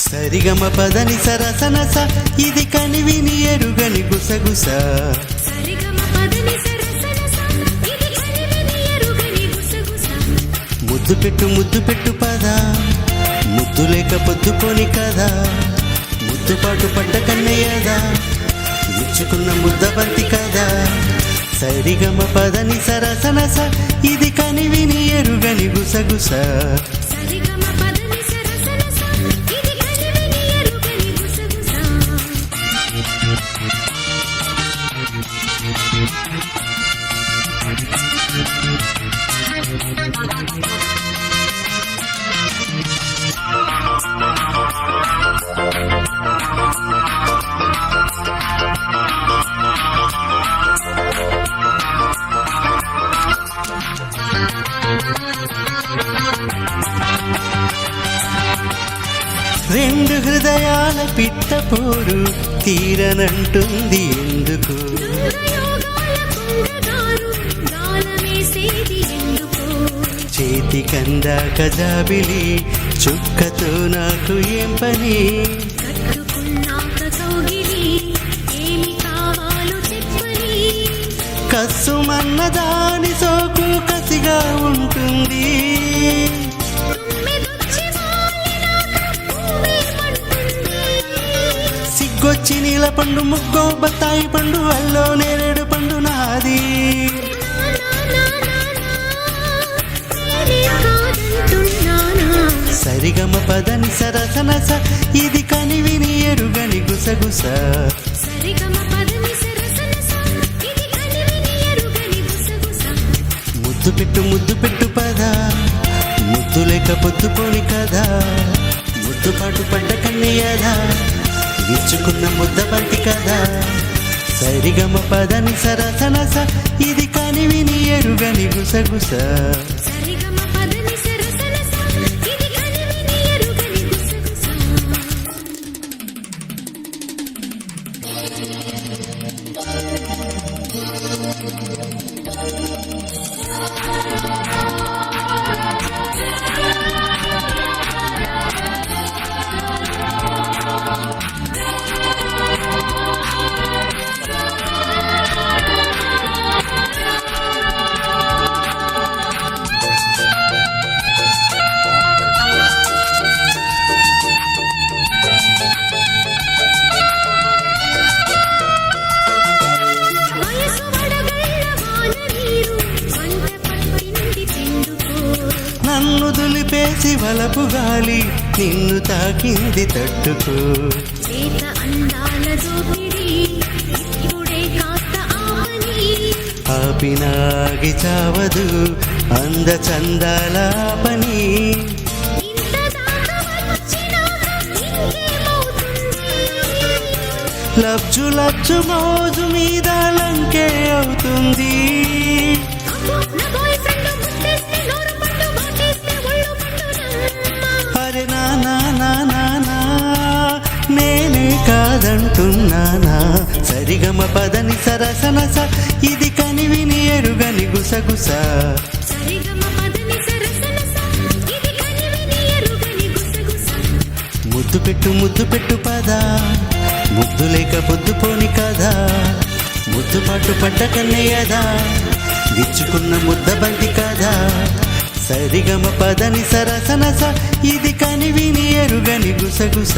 సరిగమ పదని సరసనస ఇది కనివిని ఎరుగని గుసగుస. సరిగమ పదని ముద్దు పెట్టు ముద్దు పెట్టు పదా. ముద్దు లేక పొద్దుకొని కదా ముద్దు పాటు పడ్డ కన్నయ్యదా. ఇచ్చుకున్న ముద్ద బంతి కదా సరిగమ పదని సరసనస ఇది కనివిని ఎరుగని గుసగుస. రెండు హృదయాల పిట్ట పోరు తీరనంటుంది ఎందుకు? చేతి కంద కజాబిలి చుక్కతో నాకు ఏం పని? కట్టుకున్నాక కసుమన్న దాని సోకు కసిగా ఉంటుంది. నీల పండు ముగ్గో బత్తాయి పండు అల్లో నేరేడు పండు నాది. సరిగమ పదని సరసనస ఇది కనివిని ఎరుగని గుసగుస. ఇది ఎరుగని గుసగుస. ముద్దు పెట్టు ముద్దు పెట్టు పద. ముద్దు లేక పొద్దుపోని కదా ముద్దు పాటు పడ్డ కన్నయ్యదా విచ్చుకున్న ముద్ద బంతి కదా సరిగమ పదని సరసనస ఇది కనివిని ఎరుగని గుసగుస దులిపేసి వలపు గాలి నిన్ను తాకింది తట్టుకో. చేత అందాల దోపిడి ఇప్పుడే కాస్త ఆపని ఆపినాగి చావదు అంద చందాల పని. లబ్జు లబ్జు మోజు మీద లంకే అవుతుంది. కాదంటున్నానా సరిగమ పదని సరసనస. ఇది కనివిని ఎరుగని గుసగుస. ముద్దు పెట్టు ముద్దు పెట్టు పద. ముద్దు లేక పొద్దుపోని కదా ముద్దు పాటు పడ్డ కన్నయ్యదా విచ్చుకున్న ముద్ద బంతి కదా సరిగమ పదని సరసనస. ఇది కనివిని ఎరుగని గుసగుస.